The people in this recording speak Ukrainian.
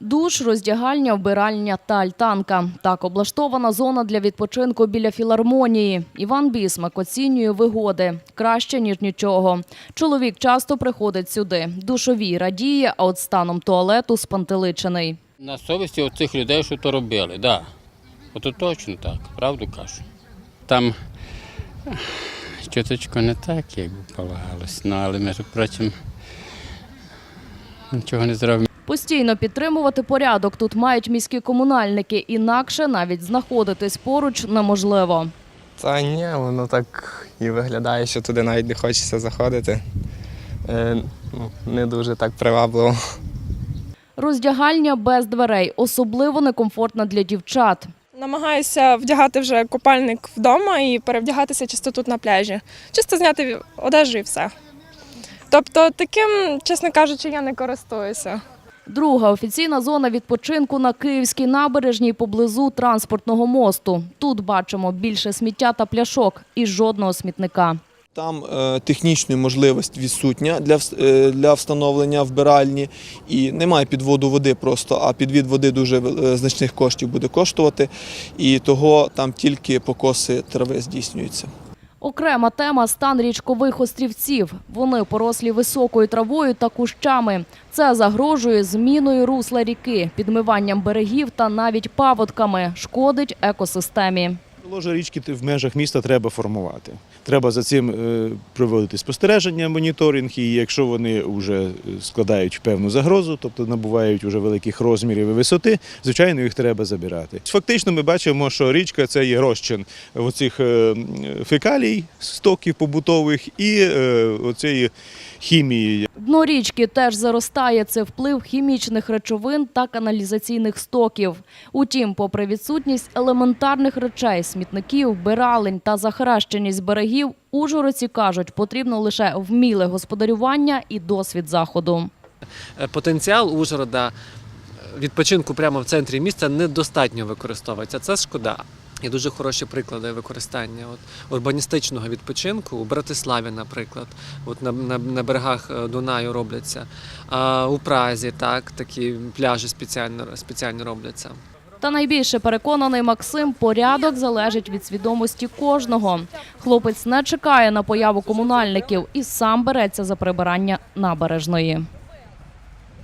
Душ, роздягальня, вбиральня та альтанка. Так облаштована зона для відпочинку біля філармонії. Іван Бісмак оцінює вигоди. Краще, ніж нічого. Чоловік часто приходить сюди. Душовій радіє, а от станом туалету спантеличений. На совісті оцих людей, що то робили, да. Ото точно так, правду кажу. Там чуточку не так, як полагалось, ну, але, між прочим, нічого не зробимо. Постійно підтримувати порядок тут мають міські комунальники. Інакше навіть знаходитись поруч неможливо. Та ні, воно так і виглядає, що туди навіть не хочеться заходити. Е, ну, не дуже так привабливо. Роздягальня без дверей, особливо некомфортна для дівчат. Намагаюся вдягати вже купальник вдома і перевдягатися чисто тут на пляжі. Чисто зняти одежу і все. Тобто таким, чесно кажучи, я не користуюся. Друга офіційна зона відпочинку на Київській набережній поблизу транспортного мосту. Тут бачимо більше сміття та пляшок і жодного смітника. Там е, технічної можливості відсутня для, е, для встановлення вбиральні і немає підводу води просто, а підвід води дуже е, значних коштів буде коштувати. І того там тільки покоси трави здійснюються. Окрема тема стан річкових острівців. Вони порослі високою травою та кущами. Це загрожує зміною русла ріки, підмиванням берегів та навіть паводками. Шкодить екосистемі. Ложа річки в межах міста треба формувати. Треба за цим е, проводити спостереження, моніторинг, і якщо вони вже складають певну загрозу, тобто набувають вже великих розмірів і висоти, звичайно, їх треба забирати. Фактично, ми бачимо, що річка це є розчин оцих е, фекалій, стоків побутових і е, оцієї хімії, Дно річки теж заростає. Це вплив хімічних речовин та каналізаційних стоків. Утім, попри відсутність елементарних речей, смітників, вбиралень та захаращеність берегів, ужгородці кажуть, потрібно лише вміле господарювання і досвід заходу. Е, потенціал Ужгорода е, відпочинку прямо в центрі міста недостатньо використовується. Це шкода. Є дуже хороші приклади використання от, урбаністичного відпочинку у Братиславі, наприклад, от на, на, на берегах е, Дунаю робляться. А у Празі так, такі пляжі спеціально, спеціально робляться. Та найбільше переконаний Максим, порядок залежить від свідомості кожного. Хлопець не чекає на появу комунальників і сам береться за прибирання набережної.